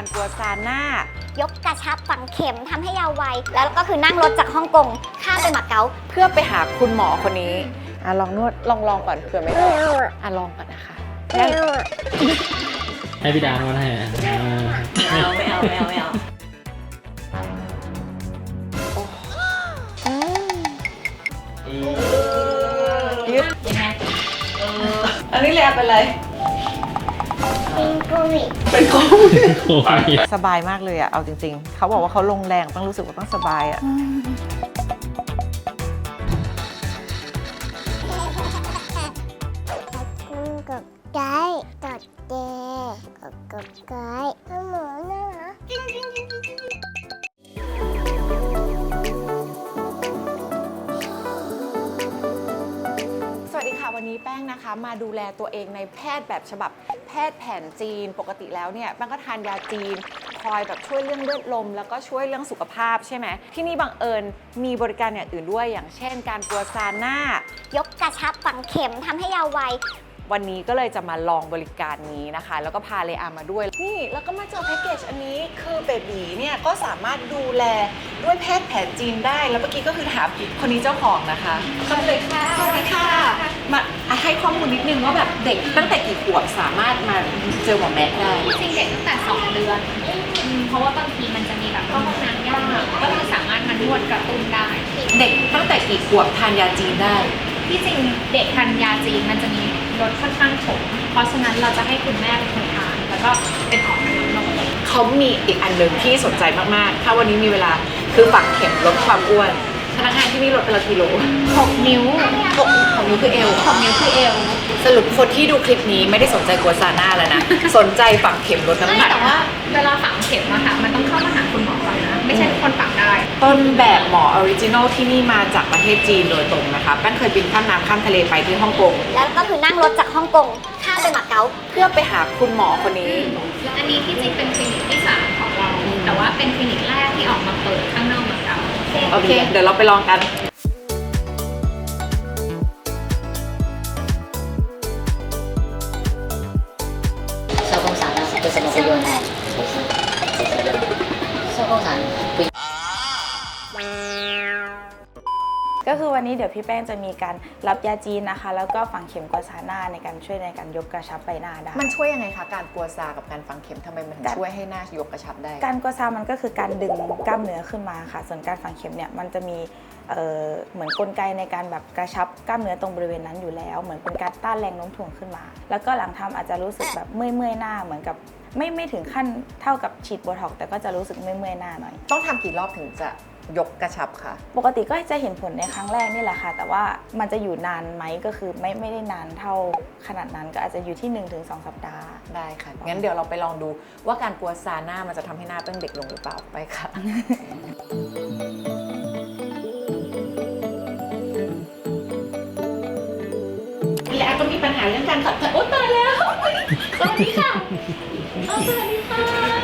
การกัวซาน่ายกกระชับฝังเข็มทำให้ยาววัย แล้วก็คือนั่งรถจากฮ่องกงข้ามไปมาเก๊าเพื่อไปหาคุณหมอคนนี้อะลองนวดลองลองก่อนเผื่อไม่ได้อะลองก่อนนะคะงั้นให้พี่ดานวดให้อะอ่าไม่เอาไม่เอาไม่เอาไม่เอายึดยังไงอันนี้เลยเป็นไร เป็นโควิดเป็นโคโอ้ยสบายมากเลยอะเอาจริง ๆ เขาบอกว่าเขาลงแรงต้องรู้สึกว่าต้องสบายอะคุณกับไก่ตัดเจกับกับไก่ทำหมูนะนะสวัสดีค่ะวันนี้แป้งนะคะมาดูแลตัวเองในแพทย์แบบฉบับ แพทย์แผนจีนปกติแล้วเนี่ยแป้งก็ทานยาจีน คอยแบบช่วยเรื่องเลือดลม แล้วก็ช่วยเรื่องสุขภาพใช่ไหมที่นี่บังเอิญมีบริการอย่างอื่นด้วย อย่างเช่น การปัวซาน่ายกกระชับฝังเข็มทำให้ยาววัย วันนี้ก็เลยจะมาลองบริการนี้นะคะ แล้วก็พาเลอามาด้วย นี่แล้วก็มาเจอแพ็กเกจอันนี้คือเบบีเนี่ยก็สามารถดูแลด้วยแพทย์แผนจีนได้ แล้วเมื่อกี้ก็คือถามคนนี้เจ้าของนะคะสวัสดีค่ะสวัสดีค่ะมาอะให้ข้อมูลนิดนึงว่าแบบเด็กตั้งแต่กี่ขวบสามารถมาเจอหมอแม็กได้จริงๆเด็กตั้งแต่ 2 เดือนอืมเพราะว่าบางทีมันจะมีแบบเข้าห้องน้ำยากก็คือสามารถมานวดกระตุ้นได้เด็กตั้งแต่กี่ขวบทานยาจีนได้ที่จริงเด็กทานยาจีนมันจะมี รสค่อนข้างขมเพราะฉะนั้นเราจะให้คุณแม่เป็นคนทานแล้วก็เป็นออกน้ำนมเขามีอีกอันหนึ่งที่สนใจมากๆ ถ้าวันนี้มีเวลาคือฝังเข็มลดความอ้วน พนักงานที่นี่ลดไปละกิโล6 นิ้วหกของนิ้วคือเอว6นิ้วคือเอวสรุปคนที่ดูคลิปนี้ไม่ได้สนใจกัวซาน่าแล้วนะ สนใจฝังเข็มลดน้ำหไม่นักแต่ว่าเวลาฝังเข็มอะค่ะ มันต้องเข้ามาหาคุณหมอก่อนนะ ไม่ใช่ทุกคนฝังได้ ต้นแบบหมอออริจินอลที่นี่มาจากประเทศจีนโดยตรงนะคะแป้งเคยบินข้ามน้ำข้ามทะเลไปที่ฮ่องกง แล้วก็คือนั่งรถจากฮ่องกงข้ามไปมาเก๊าเพื่อไปหาคุณหมอคนนี้ อันนี้ที่จริงเป็นคลินิกที่สามของเรา แต่ว่าเป็นคลินิกแรกที่ออกมาเปิดข้างนอกเมืองเก่า โอเค เดี๋ยวเราไปลองกัน ก็คือวันนี้เดี๋ยวพี่แป้งจะมีการรับยาจีนนะคะ แล้วก็ฝังเข็มกัวซาน่าในการช่วยในการยกกระชับใบหน้าได้ มันช่วยยังไงคะการกัวซากับการฝังเข็มทำไมมันถึงการช่วยให้หน้ายกกระชับได้ การกัวซามันก็คือการดึงกล้ามเนื้อขึ้นมาค่ะ ส่วนการฝังเข็มเนี่ยมันจะมีเอ่อเหมือนกลไกในการแบบกระชับกล้ามเนื้อตรงบริเวณนั้นอยู่แล้ว เหมือนเป็นการต้านแรงโน้มถ่วงขึ้นมา แล้วก็หลังทำอาจจะรู้สึกแบบเมื่อยเมื่อยๆหน้าเหมือนกับไม่ไม่ถึงขั้นเท่ากับฉีดโบท็อกซ์แต่ก็จะรู้สึกเมื่อยเมื่อยๆหน้าหน่อย ต้องทำกี่รอบถึงจะ ยกกระชับคะปกติก็จะเห็นผลในครั้งแรกนี่แหละค่ะ แต่ว่ามันจะอยู่นานไหมก็คือไม่ไม่ได้นานเท่าขนาดนั้นก็อาจจะอยู่ที่ 1-2 สัปดาห์ ได้ค่ะ งั้นเดี๋ยวเราไปลองดูว่าการกัวซาหน้ามันจะทำให้หน้าเป้งเด็กลงหรือเปล่าไปค่ะ และก็มีปัญหาเรื่องการขับถ่ายโอ๊ยตายแล้ว สวัสดีค่ะอ้าวสวัสดีค่ะ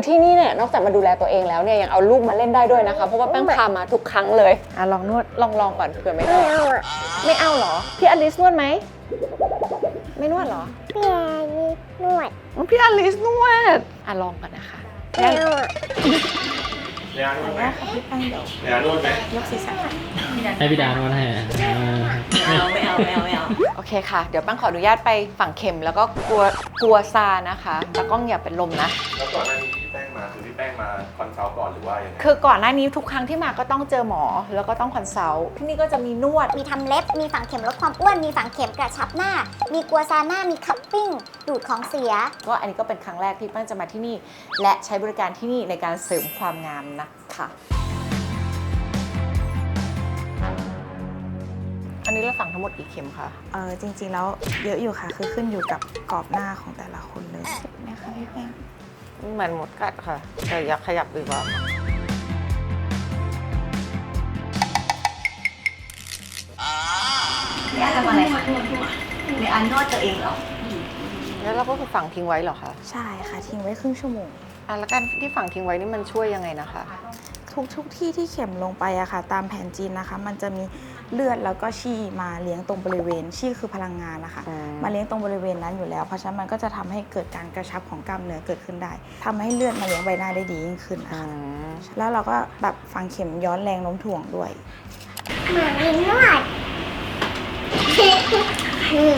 คือที่นี่เนี่ยนอกจากมาดูแลตัวเองแล้วเนี่ยยังเอาลูกมาเล่นได้ด้วยนะคะ เพราะว่าแป้งพามาทุกครั้งเลย อะลองนวดลองลองก่อนเผื่อไม่ได้ไม่เอาเหรอ พี่อลิสนวดไหม ไม่นวดเหรอเปียนวดอ๋อพี่อลิสนวด อะลองก่อนนะคะนวดเรียนนวดไหมพี่แป้งเดี๋ยวเรียนนวดไหมยกศีรษะค่ะให้พี่ดานวดให้อะ อ่าเอาไม่เอาไม่เอาไม่เอาโอเคค่ะ เดี๋ยวแป้งขออนุญาตไปฝังเข็มแล้วก็กลัวกลัวซานะคะแต่กล้องอย่าเป็นลมนะ แล้วก่อนหน้านี้ที่แป้งมาคือพี่แป้งมาคอนซัลท์ก่อนหรือว่ายังไงคือก่อนหน้านี้ทุกครั้งที่มาก็ต้องเจอหมอ แล้วก็ต้องคอนซัลท์ที่นี่ก็จะมีนวด มีทำเล็บ มีฝังเข็มลดความอ้วน มีฝังเข็มกระชับหน้า มีกัวซาน่ามีคัพปิ้ง ดูดของเสีย ก็อันนี้ก็เป็นครั้งแรกที่แป้งจะมาที่นี่ และใช้บริการที่นี่ในการเสริมความงามนะคะ อันนี้เราฝังทั้งหมดกี่เข็มคะ เออจริงๆแล้วเยอะอยู่ค่ะ คือขึ้นอยู่กับกรอบหน้าของแต่ละคนเลยนะคะพี่แป้งเหมือนหมดกัดค่ะ แต่อยากขยับดีกว่า นี่อาจจะมาอะไรคะนี่อันนวดตัวเองเหรอ แล้วเราก็คือฝังทิ้งไว้เหรอคะใช่ค่ะ ทิ้งไว้ครึ่งชั่วโมง อะแล้วการที่ฝังทิ้งไว้นี่มันช่วยยังไงนะคะ ทุกทุกที่ที่เข็มลงไปอะค่ะ ตามแผนจีนนะคะ มันจะมี เลือดแล้วก็ชี่มาเลี้ยงตรงบริเวณชี่คือพลังงานนะคะอืมมาเลี้ยงตรงบริเวณนั้นอยู่แล้ว เพราะฉะนั้นมันก็จะทำให้เกิดการกระชับของกล้ามเนื้อเกิดขึ้นได้ทำให้เลือดมาเลี้ยงใบหน้าได้ดียิ่งขึ้นอืนะคะมแล้วเราก็แบบฝังเข็มย้อนแรงโน้มถ่วงด้วยหมาไม่นวดอืม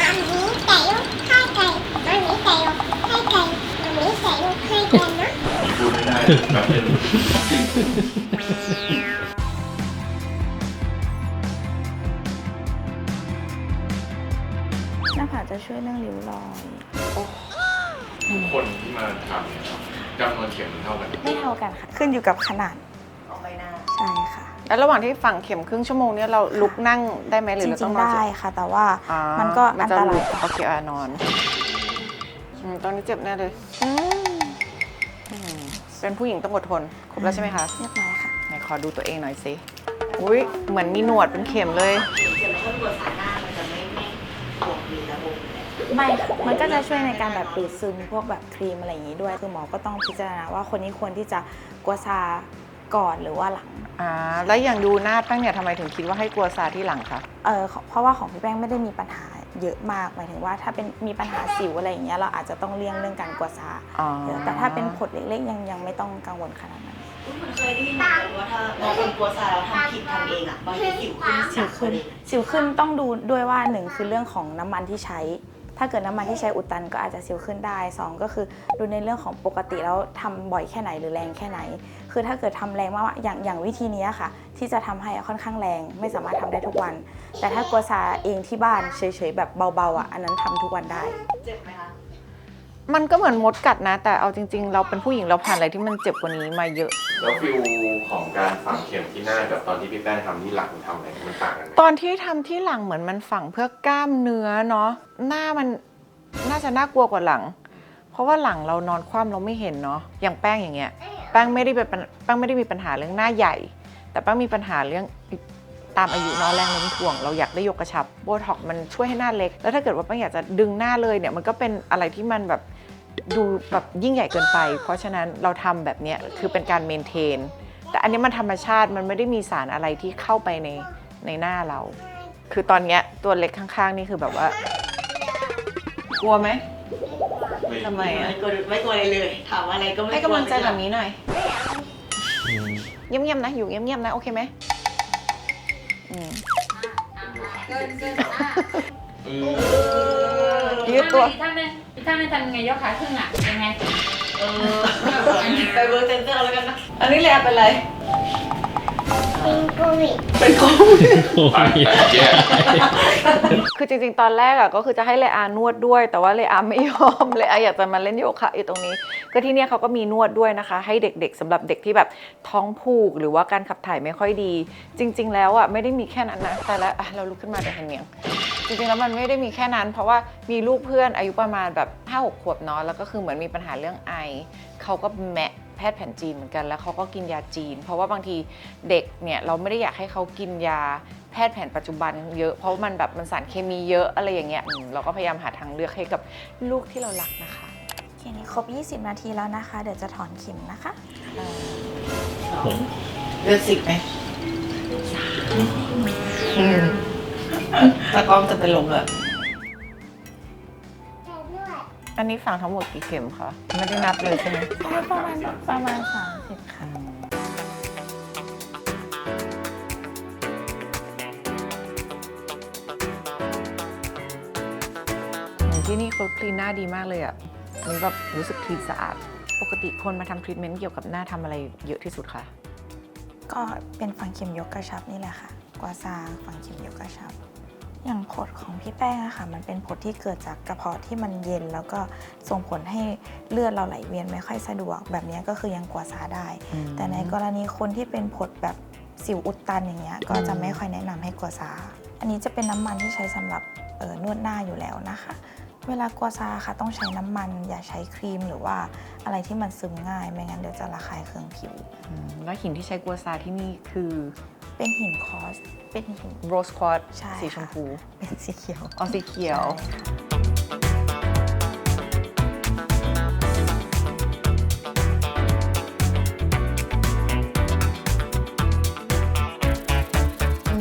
อันนี้ไก่ลูกให้ไก่อันนี้ไก่ลูกให้ไก่อันนี้ไก่ลูกให้ไก่นะ ช่วยเรื่องริ้วรอยทุกคนที่มาทำเนี่ยครับจำนวนเข็มมันเท่ากันไม่เท่ากันค่ะ ขึ้นอยู่กับขนาดของใบหน้า ใช่ค่ะ แล้วระหว่างที่ฝังเข็มครึ่งชั่วโมงเนี่ยเราลุกนั่งได้ไหมหจรือเราริต้องงนๆอนได้เฉยค่ะ แต่ว่าอ่ามันก็มัอันจะตหราลุยดโอเคอะนอนอืมตอนนี้เจ็บแน่เลยอืมอืมเป็นผู้หญิงต้องอดทนครบแล้วใช่ไหมคะ เรียบร้อยค่ะ ไหนขอดูตัวเองหน่อยสิ อุ้ยเหมือนมีหนวดเป็นเข็มเลยเข็มข้นตัวสาหน้ามันจะไม่ไม่บวมดีระบบ ไม่ค่ะมันก็จะช่วยในการแบบดูดซึมพวกแบบครีมอะไรอย่างนี้ด้วย คือหมอก็ต้องพิจารณาว่าคนนี้ควรที่จะกัวซาก่อนหรือว่าหลัง อ่าแล้วอย่างดูหน้าแป้งเนี่ยทำไมถึงคิดว่าให้กลัวซาที่หลังคะ เออเพราะว่าของพี่แป้งไม่ได้มีปัญหาเยอะมากหมายถึงว่าถ้าเป็นมีปัญหาสิวอะไรอย่างเงี้ยเราอาจจะต้องเลี่ยงเรื่องการกัวซาอ๋อ เยอะแต่ถ้าเป็นผดเล็กๆยังยังไม่ต้องกังวลขนาดนั้นมันเคยได้ยินเหมือนกันว่าถ้าบางคนกลัวซาแล้วทำผิดทำเองอะบางทีสิวขึ้นสิวขึ้น สิวขึ้นต้องดูด้วยว่าหนึ่งคือเรื่องของน้ำมันที่ใช้ ถ้าเกิดน้ำมันที่ใช้อุดตันก็อาจจะสิวขึ้นได้สองก็คือดูในเรื่องของปกติแล้วทำบ่อยแค่ไหนหรือแรงแค่ไหน คือถ้าเกิดทำแรงมากๆอย่างอย่างวิธีนี้ค่ะ ที่จะทำให้อะค่อนข้างแรงไม่สามารถทำได้ทุกวัน แต่ถ้ากลัวซาเองที่บ้านเฉยๆแบบเบาๆอะอันนั้นทำทุกวันได้เจ็บไหมคะมันก็เหมือนมดกัดนะ แต่เอาจริง ๆ เราเป็นผู้หญิงเราผ่านอะไรที่มันเจ็บกว่านี้มาเยอะ แล้วฟิลของการฝังเข็มที่หน้ากับตอนที่พี่แป้งทำที่หลังทำอะไรมันต่างกันไหมตอนที่ทำที่หลังเหมือนมันฝังเพื่อกล้ามเนื้อเนาะหน้ามันน่าจะน่ากลัวกว่าหลัง เพราะว่าหลังเรานอนคว่ำเราไม่เห็นเนาะอย่างแป้งอย่างเงี้ย แป้งไม่ได้เป็นปัญแป้งไม่ได้มีปัญหาเรื่องหน้าใหญ่ แต่แป้งมีปัญหาเรื่องตามอายุเนาะแรงโน้มถ่วงเราอยากได้ยกกระชับโบท็อกมันช่วยให้หน้าเล็ก แล้วถ้าเกิดว่าแป้งอยากจะดึงหน้าเลยเนี่ยมันก็เป็นอะไรที่มันแบบ ดูแบบยิ่งใหญ่เกินไป เพราะฉะนั้นเราทำแบบเนี้ยคือเป็นการเมนเทน แต่อันนี้มันธรรมชาติมันไม่ได้มีสารอะไรที่เข้าไปในในหน้าเรา คือตอนเนี้ยตัวเล็กข้างๆ นี่คือแบบว่า กลัวไหมทำไมอะไม่กลัวไม่กลัวอะไรเลย ถามอะไรก็ไม่ให้กำลังใจแบบนี้นี้หน่อยอืมเงียบๆนะอยู่เงียบๆนะโอเคไหมอืมเกินเกินอะยืดตัว อีกท่านหนึง อีกท่านหนึงทำยังไงยกขาขึ้นอะยังไง เออ ไปเบอร์เซนเตอร์แล้วกันนะ อันนี้แลเป็นไร เป็นโควิดเป็นโควิดโอ้ฝังยแต่แยกคือจริงๆ ตอนแรกอะก็คือจะให้เลอานวดด้วย แต่ว่าเลอาไม่ยอมเลอาอยากจะมาเล่นโยคะอยู่ตรงนี้ ก็ที่เนี่ยเขาก็มีนวดด้วยนะคะ ให้เด็กๆสำหรับเด็กที่แบบท้องผูกหรือว่าการขับถ่ายไม่ค่อยดี จริง ๆ แล้วอะไม่ได้มีแค่นั้นนะแต่ละอะเราลุกขึ้นมาเดี๋ยวเห็นเนียงจริงๆ แล้วมันไม่ได้มีแค่นั้น เพราะว่ามีลูกเพื่อนอายุประมาณแบบ5้าหกขวบเนาะแล้วก็คือเหมือนมีปัญหาเรื่องไอเขาก็แมะ แพทย์แผนจีนเหมือนกันแล้วเขาก็กินยาจีน เพราะว่าบางทีเด็กเนี่ยเราไม่ได้อยากให้เขากินยาแพทย์แผนปัจจุบันเยอะ เพราะว่ามันแบบมันสารเคมีเยอะอะไรอย่างเงี้ยอืมเราก็พยายามหาทางเลือกให้กับลูกที่เรารักนะคะโอเคนี้ครบ 20 นาทีแล้วนะคะ เดี๋ยวจะถอนเข็มนะคะผมเลือดสิบไหมตะกล้องจะเป็นลมเลยแต่นวด อันนี้ฝังทั้งหมดกี่เข็มคะไม่ได้นับเลยใช่ไหมประมาณประมาณ30ค่ะอย่างที่นี่เขาคลีนหน้าดีมากเลยอะ่ะอันนี้แบบรู้สึกคลีนสะอาด ปกติคนมาทำทรีทเมนต์เกี่ยวกับหน้าทำอะไรเยอะที่สุดคะ ก็เป็นฝังเข็มยกกระชับนี่แหละค่ะ กวาซาฝังเข็มยกกระชับ อย่างผดของพี่แป้งอะค่ะมันเป็นผดที่เกิดจากกระเพาะที่มันเย็น แล้วก็ส่งผลให้เลือดเราไหลเวียนไม่ค่อยสะดวก แบบนี้ก็คือยังกวาซาได้ แต่ในกรณีคนที่เป็นผดแบบสิวอุดตันอย่างเงี้ยก็จะไม่ค่อยแนะนำให้กัวซาอันนี้จะเป็นน้ำมันที่ใช้สำหรับเอ่อนวดหน้าอยู่แล้วนะคะ เวลากัวซาค่ะต้องใช้น้ำมัน อย่าใช้ครีมหรือว่าอะไรที่มันซึมง่าย ไม่งั้นเดี๋ยวจะระคายเคืองผิว อืมแล้วหินที่ใช้กัวซาที่นี่คือเป็นหินคอส เป็นหิน โรสควอตใช่สีชมค่ะ พูเป็นสีเขียว อ๋อสีเขียว ใช่ค่ะ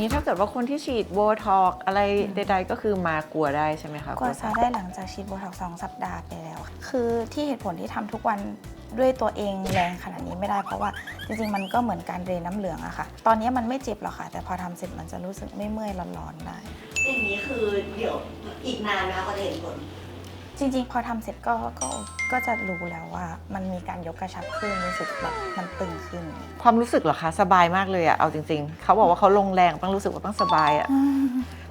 นนี้ถ้าเกิดดว่าคนที่ฉีดโบท็อกอะไรใด ๆ ก็คือมากลัวได้ใช่ไหมคะกว่าซาได้หลังจากฉีดโบท็อกซ์สองสัปดาห์ไปแล้วค่ะคือที่เหตุผลที่ทำทุกวันด้วยตัวเองแรงขนาดนี้ไม่ได้เพราะว่าจริงๆ มันก็เหมือนการเดรนน้ำเหลืองอะค่ะ ตอนนี้มันไม่เจ็บหรอกค่ะ แต่พอทำเสร็จมันจะรู้สึกไม่เมื่อยร้อนๆได้ อย่างนี้คือเดี๋ยวอีกนานนะคะกว่าจะเห็นผล จริง ๆ พอทำเสร็จก็ก็ก็จะรู้แล้วว่า มันมีการยกกระชับขึ้นรู้สึกแบบมันตึงขึ้น ความรู้สึกเหรอคะ สบายมากเลยอะเอาจริง ๆ เขาบอกว่าเขาลงแรงต้องรู้สึกว่าต้องสบายอะ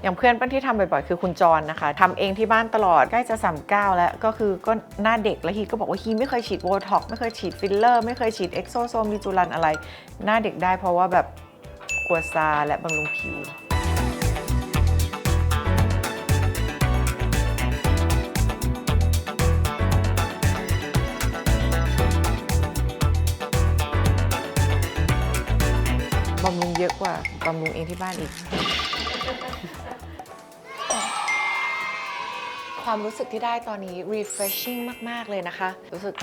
อย่างเพื่อนปั้นที่ทำบ่อยๆ คือคุณจรนะคะทำเองที่บ้านตลอดใกล้จะ39แล้วก็คือก็หน้าเด็กแล้วฮีก็บอกว่าฮีไม่เคยฉีดโบท็อกซ์ไม่เคยฉีดฟิลเลอร์ไม่เคยฉีดเอ็กโซโซมดิจูรันอะไร หน้าเด็กได้เพราะว่าแบบกัวซาและบำรุงผิว เยอะกว่าบำรุงเองที่บ้านอีก ความรู้สึกที่ได้ตอนนี้ refreshing มาก ๆ เลยนะคะ รู้สึก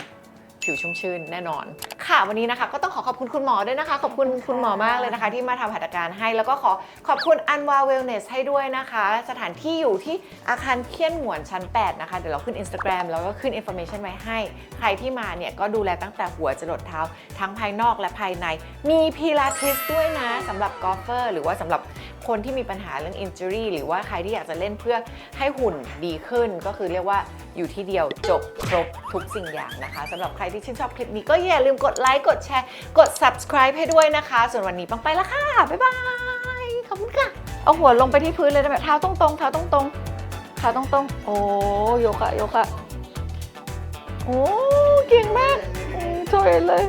ผิวชุ่มชื่นแน่นอน ค่ะ วันนี้นะคะ ก็ต้องขอขอบคุณคุณหมอด้วยนะคะ ขอบคุณคุณหมอมากเลยนะคะ ที่มาทำหัตถการให้ แล้วก็ขอขอบคุณอันวาเวลเนสให้ด้วยนะคะ สถานที่อยู่ที่อาคารเคียนหมวนชั้น 8 นะคะ เดี๋ยวเราขึ้น Instagram แล้วก็ขึ้น information ไว้ให้ ใครที่มาเนี่ยก็ดูแลตั้งแต่หัวจรดเท้า ทั้งภายนอกและภายใน มีพิลาทิสด้วยนะสำหรับกอล์ฟเฟอร์หรือว่าสำหรับคนที่มีปัญหาเรื่อง injury หรือว่าใครที่อยากจะเล่นเพื่อให้หุ่นดีขึ้น ก็คือเรียกว่าอยู่ที่เดียวจบครบทุกสิ่งอย่างนะคะสำหรับใครที่ชื่นชอบคลิปนี้ก็อย่าลืมกดไลค์กดแชร์ กด subscribe ให้ด้วยนะคะ ส่วนวันนี้ปังไปแล้วค่ะ บ๊ายบาย ขอบคุณค่ะ เอาหัวลงไปที่พื้นเลยได้ไหมเท้าตรงๆเท้าตรงๆเท้าตรงๆ โอ้โยคะโยคะโอ้เก่งมากช่วยเลย